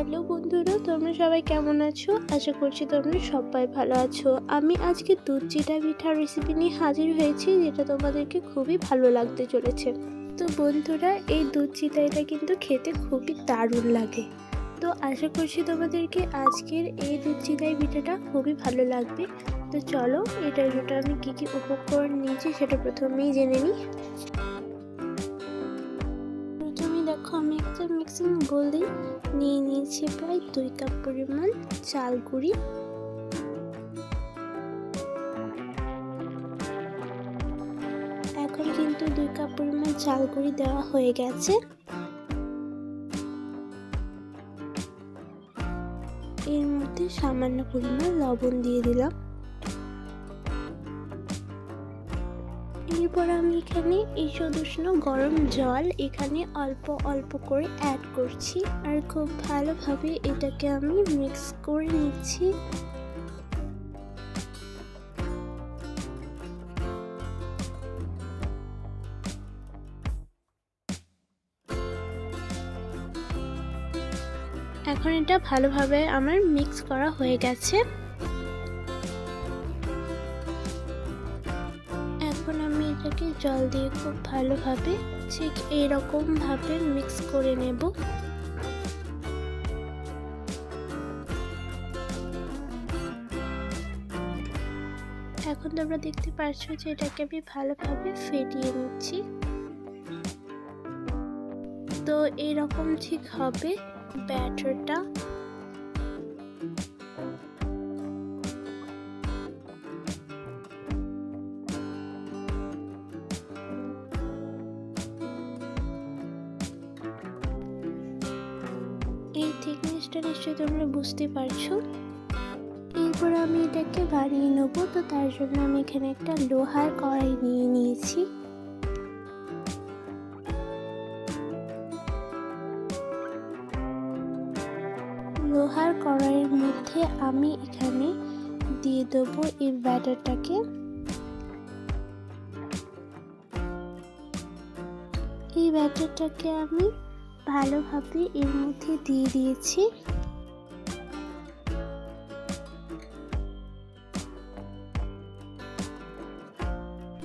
Hello বন্ধুরা, তোমরা সবাই কেমন আছো? আশা করছি তোমরা সবাই ভালো আছো। আমি আজকে দুধ চিটা পিঠার রেসিপি নিয়ে হাজির হয়েছি, যেটা তোমাদেরকে খুবই ভালো লাগতে চলেছে। তো বন্ধুরা, এই দুধ চিটাইটা কিন্তু খেতে খুবই দারুণ লাগে। তো আশা করছি তোমাদেরকে আজকের এই দুধ চিটাই পিঠাটা খুবই ভালো লাগবে। তো চলো, এটার জন্য আমি কী কী উপকরণ নিয়েছি সেটা প্রথমেই জেনে নিই। দেখো, আমি একটা মিক্সিং বোলে নিয়ে নিয়েছি প্রায় দুই কাপ পরিমাণ চাল গুঁড়ি। এখন কিন্তু দুই কাপ পরিমাণ চাল গুঁড়ি দেওয়া হয়ে গেছে। এর মধ্যে সামান্য পরিমাণ লবণ দিয়ে দিলাম। এরপর আমি এখানে ঈষদ উষ্ণ গরম জল এখানে অল্প অল্প করে অ্যাড করছি। আর খুব ভালোভাবে এটাকে আমি মিক্স করে নিচ্ছি। এখন এটা ভালোভাবে আমার মিক্স করা হয়ে গেছে। এখন আমি এটাকে জল দিয়ে খুব ভালোভাবে ঠিক এইরকম ভাবে মিক্স করে নেব। এখন তোমরা দেখতে পাচ্ছ যে এটাকে আমি ভালোভাবে ফেটিয়ে নিচ্ছি। তো এরকম ঠিক হবে ব্যাটারটা। এই থিকনেসটা নিশ্চয়ই তোমরা বুঝতে পারছ। এরপর আমি এটাকে বাড়িয়ে নেব, তো তার জন্য আমি এখানে একটা লোহার কড়াই নিয়ে নিয়েছি। লোহার কড়াইয়ের মধ্যে আমি এখানে দিয়ে দেবো এই ব্যাটারটাকে। এই ব্যাটারটাকে আমি ভালোভাবে এর মধ্যে দিয়ে দিয়েছি।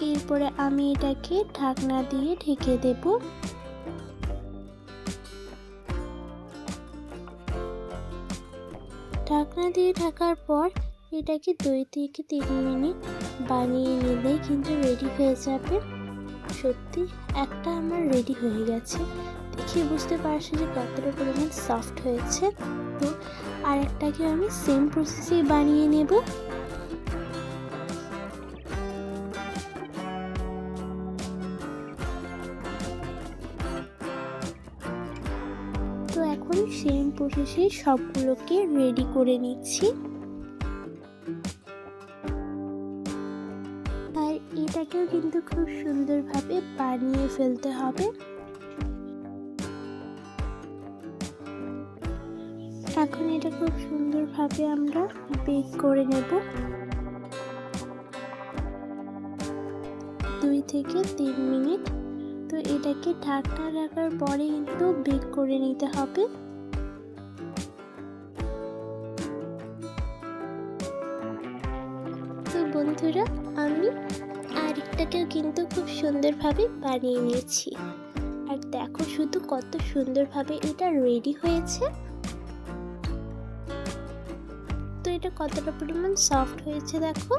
এরপরে আমি এটাকে ঢাকনা দিয়ে ঢেকে দেব। ঢাকনা দিয়ে ঢাকার পর এটাকে দুই থেকে তিন মিনিট বানিয়ে নিলেই কিন্তু রেডি হয়ে যাবে। সত্যি একটা আমার রেডি হয়ে গেছে। দেখে বুঝতে পারছি যে কতটা পরিমাণ সফট হয়েছে। তো আরেকটাকে আমি সেম প্রসেসেই বানিয়ে নেব। তো এখন সেম প্রসেসে সবগুলোকে রেডি করে নিচ্ছি। এটাকেও কিন্তু খুব সুন্দরভাবে বানিয়ে ফেলতে হবে। এখন এটা খুব সুন্দরভাবে আমরা বেক করে নেব। দুই থেকে তিন মিনিট। তো এটাকে ঢাকনা রাখার পরে কিন্তু বেক করে নিতে হবে। তো বন্ধুরা, আমি আরেকটাকেও কিন্তু খুব সুন্দরভাবে বানিয়ে নিয়েছি। আর দেখো শুধু কত সুন্দরভাবে এটা রেডি হয়েছে। তো এটা কতটা পরিমাণ সফট হয়েছে দেখো।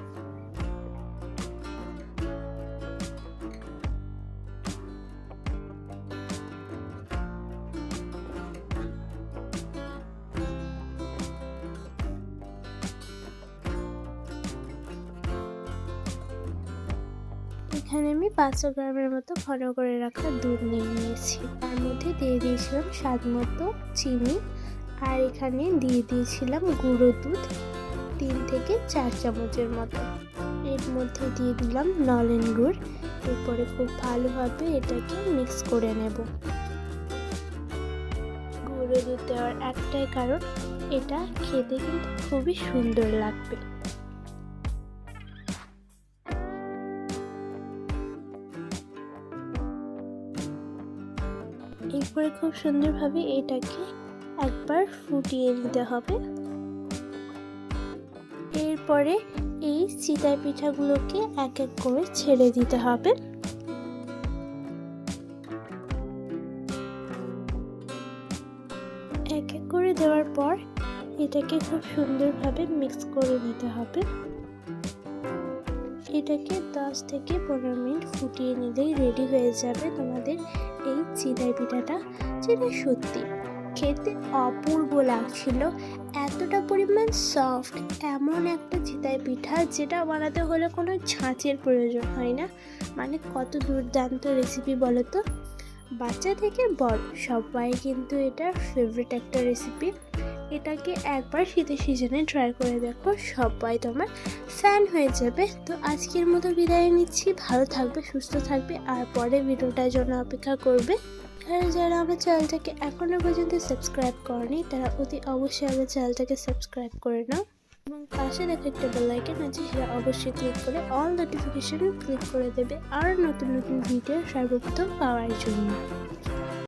এখানে আমি পাঁচশো গ্রামের মতো ঘন করে রাখা দুধ নিয়ে নিয়েছি। তার মধ্যে দিয়ে দিয়েছিলাম স্বাদ মতো চিনি আর এখানে দিয়ে দিয়েছিলাম গুঁড়ো দুধ তিন থেকে চার চামচের মতো। এর মধ্যে দিয়ে দিলাম নলেন গুড়। এরপরে খুব ভালোভাবে এটাকে মিক্স করে নেব। গুঁড়ো দুধ দেওয়ার একটাই কারণ, এটা খেতে কিন্তু খুবই সুন্দর লাগবে। এরপরে খুব সুন্দরভাবে এটাকে একবার ফুটিয়ে নিতে হবে। এরপরে এই চিতাই পিঠাগুলোকে এক এক করে ছেড়ে দিতে হবে। এক এক করে দেওয়ার পর এটাকে খুব সুন্দরভাবে মিক্স করে নিতে হবে। এটাকে দশ থেকে পনেরো মিনিট ফুটিয়ে নিলেই রেডি হয়ে যাবে তোমাদের এই চিদাই পিঠাটা, যেটা সত্যি খেতে অপূর্ব লাগছিল। এতটা পরিমাণ সফট এমন একটা চিতাই পিঠা যেটা বানাতে হলে কোনো ছাঁচের প্রয়োজন হয় না। মানে কত দুর্দান্ত রেসিপি বলো তো বাচ্চা থেকে বড় সবাই কিন্তু এটা ফেভারিট একটা রেসিপি এটাকে একবার শীতের সিজনে ট্রাই করে দেখো, সবাই তোমার ফ্যান হয়ে যাবে। তো আজকের মতো বিদায় নিচ্ছি, ভালো থাকবে, সুস্থ থাকবে, আর পরে ভিডিওটার জন্য অপেক্ষা করবে। আর যারা আমার চ্যানেলটাকে এখনও পর্যন্ত সাবস্ক্রাইব করেনি, তারা অতি অবশ্যই আমার চ্যানেলটাকে সাবস্ক্রাইব করে নাও। এবং পাশে দেখা একটা বেল আইকন আছে, সেটা অবশ্যই ক্লিক করে অল নোটিফিকেশন ক্লিক করে দেবে আর নতুন নতুন ভিডিও সর্বপ্রথম পাওয়ার জন্য।